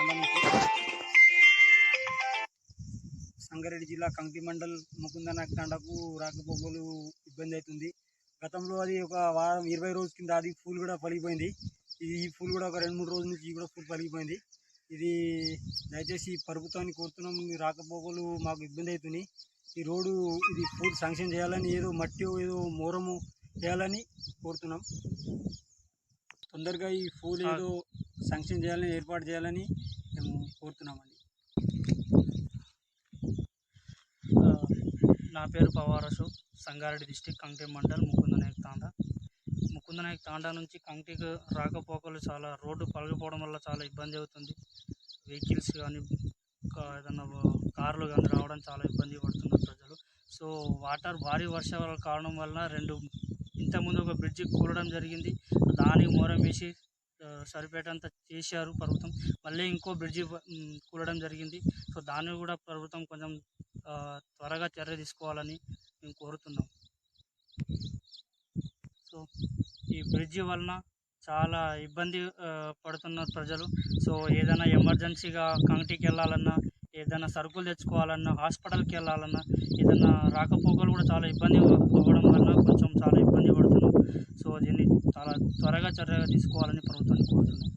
Gracias. Sangareddy జిల్లా కంకి మండల్ ముకుందనాయక్ తాండాకు రాకపోకలు ఇబ్బంది అవుతుంది. గతంలో అది ఒక వారం ఇరవై రోజుల కింద అది పూల్ కూడా పలిగిపోయింది. ఇది ఈ పూల్ కూడా ఒక రెండు మూడు రోజుల నుంచి కూడా పూల్ పలిగిపోయింది. ఇది దయచేసి ప్రభుత్వాన్ని కోరుతున్నాం. రాకపోకలు మాకు ఇబ్బంది అవుతుంది. ఈ రోడ్డు ఇది పూల్ శాంక్షన్ చేయాలని ఏదో మట్టి ఏదో మోరము చేయాలని కోరుతున్నాం. తొందరగా ఈ పూల్ ఏదో శాంక్షన్ చేయాలని ఏర్పాటు చేయాలని మేము కోరుతున్నామండి. నా పేరు పవారసు సంగారెడ్డి డిస్టిక్ కంకి మండల్ ముకుందనాయక్ తాండా. ముకుందనాయక్ తాండా నుంచి కంకికి రాకపోకలు చాలా రోడ్డు పలగిపోవడం వల్ల చాలా ఇబ్బంది అవుతుంది. వెహికల్స్ కానీ ఏదైనా కార్లు కానీ రావడం చాలా ఇబ్బంది పడుతున్నారు ప్రజలు. సో వాటర్ భారీ వర్షాల కారణం వల్ల రెండు ఇంతకుముందు ఒక బ్రిడ్జి కూలడం జరిగింది. దానికి మూరం వేసి సరిపేటంత చేశారు ప్రభుత్వం. మళ్ళీ ఇంకో బ్రిడ్జి కూలడం జరిగింది. సో దాన్ని కూడా ప్రభుత్వం కొంచెం త్వరగా చర్య తీసుకోవాలని మేము కోరుతున్నాం. సో ఈ బ్రిడ్జి వలన చాలా ఇబ్బంది పడుతున్నారు ప్రజలు. సో ఏదైనా ఎమర్జెన్సీగా కంటికి వెళ్ళాలన్నా ఏదైనా సరుకులు తెచ్చుకోవాలన్నా హాస్పిటల్కి వెళ్ళాలన్నా ఏదైనా రాకపోకలు కూడా చాలా ఇబ్బంది అవ్వడం వల్ల కొంచెం చాలా ఇబ్బంది పడుతున్నాం. సో దీన్ని చాలా త్వరగా చర్య తీసుకోవాలని ప్రభుత్వాన్ని కోరుతున్నాం.